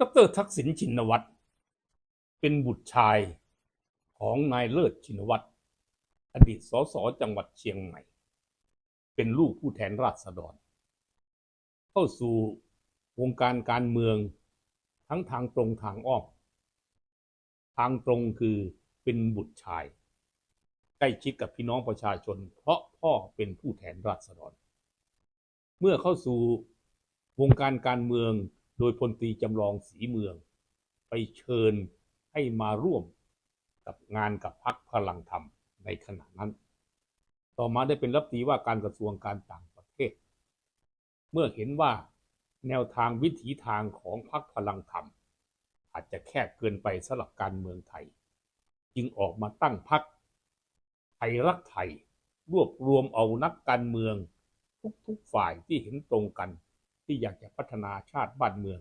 ดรทักษิณชินวัตรเป็นบุตรชายของนายเลิศชินวัตรอดีตสสจังหวัดเชียงใหม่ เป็นลูกผู้แทนราษฎร เข้าสู่วงการการเมืองทั้งทางตรงทางอ้อมทางตรงคือเป็นบุตรชาย ใกล้ชิดกับพี่น้องประชาชน เพราะพ่อเป็นผู้แทนราษฎร เมื่อเข้าสู่วงการการเมือง โดยพลตรีจำลองศรีเมือง ไปเชิญให้มาร่วมกับงานกับพักพลังธรรมในขณะนั้น ต่อมาได้เป็นรัฐมนตรีว่าการกระทรวงการต่างประเทศ เมื่อเห็นว่าแนวทางวิถีทางของพรรคพลังธรรม อาจจะแคบเกินไปสำหรับการเมืองไทย จึงออกมาตั้งพรรคไทยรักไทยรวบรวมเอานักการเมือง ทุกๆฝ่ายที่เห็นตรงกัน ที่อยากจะพัฒนาชาติบ้านเมือง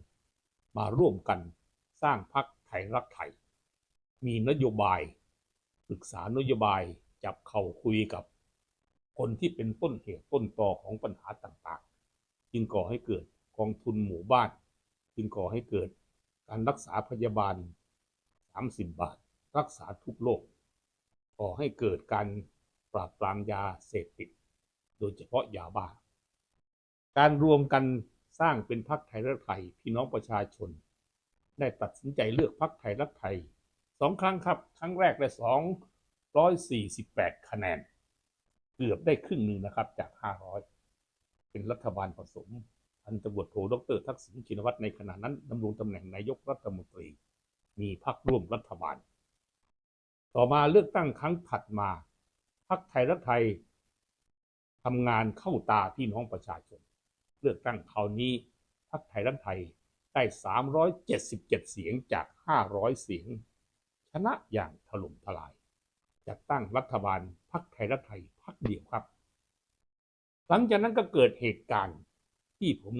มาร่วมกันสร้างพรรคไทยรักไทย มีนโยบายปรึกษานโยบายจับเข่าคุยกับ คนที่เป็นต้นเหตุต้นตอของปัญหาต่างๆ จึงก่อให้เกิดกองทุนหมู่บ้าน จึงก่อให้เกิดการรักษาพยาบาล 30 บาท รักษาทุกโรคก่อให้เกิดการปราบปรามยาเสพติด โดยเฉพาะยาบ้า การรวมกัน สร้างเป็นพรรคไทยรักไทยพี่น้องประชาชน ได้ตัดสินใจเลือกพรรคไทยรักไทยสองครั้งครับ ครั้งแรกได้248คะแนน เกือบได้ครึ่งหนึ่งนะครับจาก500เป็นรัฐบาลผสมพันตำรวจโทดรทักษิณชินวัตรในขณะนั้นดำรงตำแหน่งนายกรัฐมนตรี มีพรรคร่วมรัฐบาล ต่อมาเลือกตั้งครั้งถัดมาพรรคไทยรักไทยทำงานเข้าตาพี่น้องประชาชน ลือกตั้งคราวนี้พรรคไทยรักไทยได้ 377 เสียงจาก 500 เสียง ชนะอย่างถล่มทลาย จัดตั้งรัฐบาลพรรคไทยรักไทยพรรคเดียวครับ หลังจากนั้นก็เกิดเหตุการณ์ที่ผม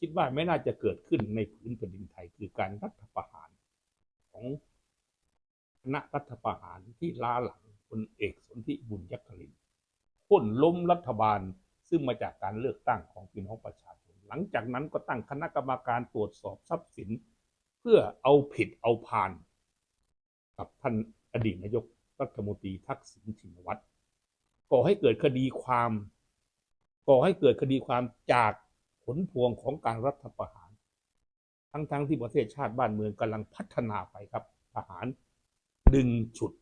คิดว่าไม่น่าจะเกิดขึ้นในพื้นแผ่นดินไทย คือการรัฐประหารของคณะรัฐประหารที่ล้าหลังพลเอกสนธิบุญยักษินโค่นล้มรัฐบาล ซึ่งมาจากการเลือกตั้งของพี่น้องประชาชน หลังจากนั้นก็ตั้งคณะกรรมการตรวจสอบทรัพย์สิน เพื่อเอาผิดเอาพาน กับท่านอดีตนายกรัฐมนตรีทักษิณชินวัตรก่อให้เกิดคดีความ ก่อให้เกิดคดีความจากผลพวงของการรัฐประหาร ทั้งๆทที่ประเทศชาติบ้านเมืองกำลังพัฒนาไปครับทหารดึงฉุด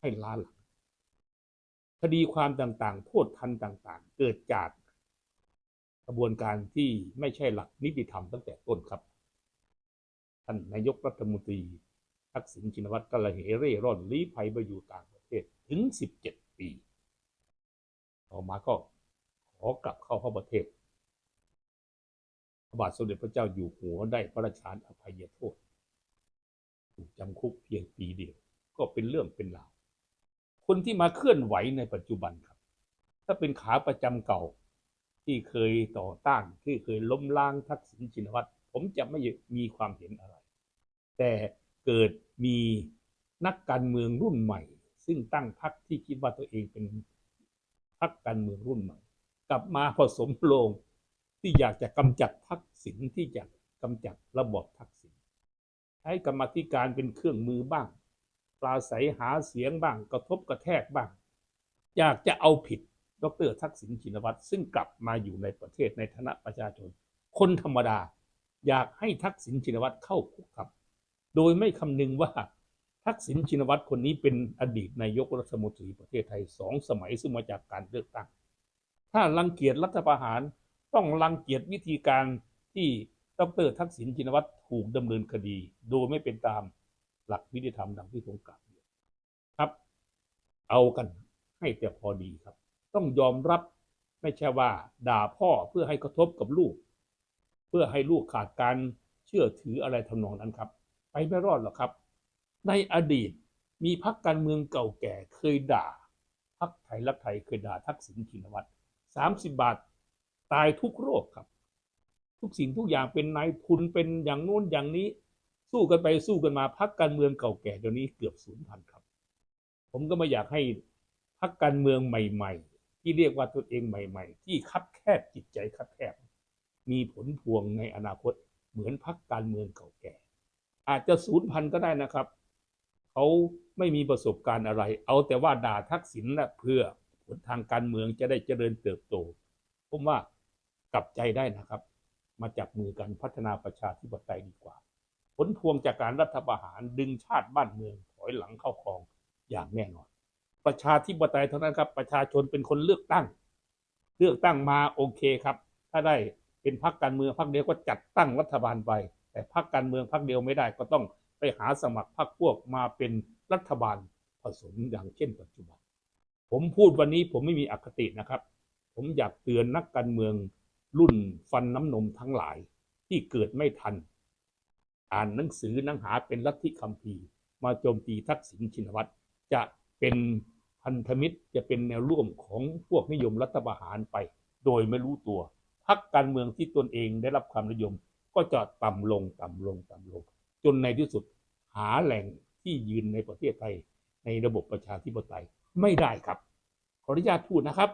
ให้ล้าหลัง คดีความต่างๆ โทษทันต่างๆ เกิดจากกระบวนการที่ไม่ใช่หลักนิติธรรมตั้งแต่ต้นครับ ท่านนายกรัฐมนตรี ทักษิณชินวัตรก็ละเหเร่ร่อนลี้ภัยไปอยู่ต่างประเทศถึง 17 ปี ต่อมาก็ขอกลับเข้าเข้าประเทศพระบาทสมเด็จพระเจ้าอยู่หัวได้พระราชทานอภัยโทษถูกจำคุกเพียงปีเดียว ก็เป็นเรื่องเป็นราว คนที่มาเคลื่อนไหวในปัจจุบันครับ ถ้าเป็นขาประจำเก่าที่เคยต่อต้านที่เคยล้มล้างทักษิณชินวัตรผมจะไม่มีความเห็นอะไร แต่เกิดมีนักการเมืองรุ่นใหม่ ซึ่งตั้งพรรคที่คิดว่าตัวเองเป็นพรรคการเมืองรุ่นใหม่ กลับมาผสมโลงที่อยากจะกำจัดทักษิณที่จะกำจัดระบอบทักษิณใช้กรรมธิการเป็นเครื่องมือบ้าง ปราศัยหาเสียงบ้าง กระทบกระแทกบ้าง อยากจะเอาผิดดรทักษิณชินวัตรซึ่งกลับมาอยู่ในประเทศในฐานะประชาชน คนธรรมดา อยากให้ทักษิณชินวัตรเข้าคุกครับ โดยไม่คำนึงว่าทักษิณชินวัตรคนนี้เป็นอดีตนายกรัฐมนตรีประเทศไทยสองสมัยซึ่งมาจากการเลือกตั้ง ถ้ารังเกียจรัฐประหารต้องรังเกียจวิธีการที่ดรทักษิณชินวัตรถูกดำเนินคดี โดยไม่เป็นตาม หลักวิธีธรรมดังที่ผมกล่าวครับ เอากันให้แต่พอดีครับ ต้องยอมรับไม่ใช่ว่า ด่าพ่อเพื่อให้กระทบกับลูก เพื่อให้ลูกขาดการเชื่อถืออะไรทำนองนั้นครับ ไปไม่รอดหรอกครับ ในอดีตมีพักการเมืองเก่าแก่เคยด่าพักไทยรักไทยเคยด่าทักษิณชินวัตรสามสิบบาทตายทุกโรคครับ ทุกสิ่งทุกอย่างเป็นนายทุนเป็นอย่างโน้นอย่างนี้ สู้กันไปสู้กันมาพักการเมืองเก่าแก่เดี๋ยวนี้เกือบสูญพันธุ์ครับ ผมก็ไม่อยากให้พักการเมืองใหม่ ๆ ที่เรียกว่าตัวเองใหม่ ๆ ที่คับแคบจิตใจคับแคบ มีผลพวงในอนาคตเหมือนพรรคการเมืองเก่าแก่ อาจจะสูญพันธุ์ก็ได้นะครับเขาไม่มีประสบการณ์อะไร เอาแต่ว่าด่าทักษิณนะเพื่อผลทางการเมืองจะได้เจริญเติบโต ผมว่ากลับใจได้นะครับ มาจับมือกันพัฒนาประชาธิปไตยดีกว่า ผลพวงจากการรัฐประหารดึงชาติบ้านเมืองถอยหลังเข้าครองอย่างแน่นอน ประชาธิปไตยเท่านั้นครับ ประชาชนเป็นคนเลือกตั้ง เลือกตั้งมาโอเคครับ ถ้าได้เป็นพรรคการเมืองพรรคเดียวก็จัดตั้งรัฐบาลไป แต่พรรคการเมืองพรรคเดียวไม่ได้ก็ต้องไปหาสมัครพรรคพวกมาเป็นรัฐบาลผสมอย่างเช่นปัจจุบัน ผมพูดวันนี้ผมไม่มีอคตินะครับ ผมอยากเตือนนักการเมืองรุ่นฟันน้ำนมทั้งหลายที่เกิดไม่ทัน อ่านหนังสือหนังหาเป็นลัทธิคัมภีร์มาโจมตีทักษิณชินวัตรจะเป็นพันธมิตรจะเป็นแนวร่วมของพวกนิยมรัฐประหารไป โดยไม่รู้ตัวพรรคการเมืองที่ตนเองได้รับความนิยม ก็จะต่ำลงต่ำลงต่ำลง จนในที่สุดหาแหล่งที่ยืนในประเทศไทย ในระบบประชาธิปไตยไม่ได้ครับ ขออนุญาตพูดนะครับ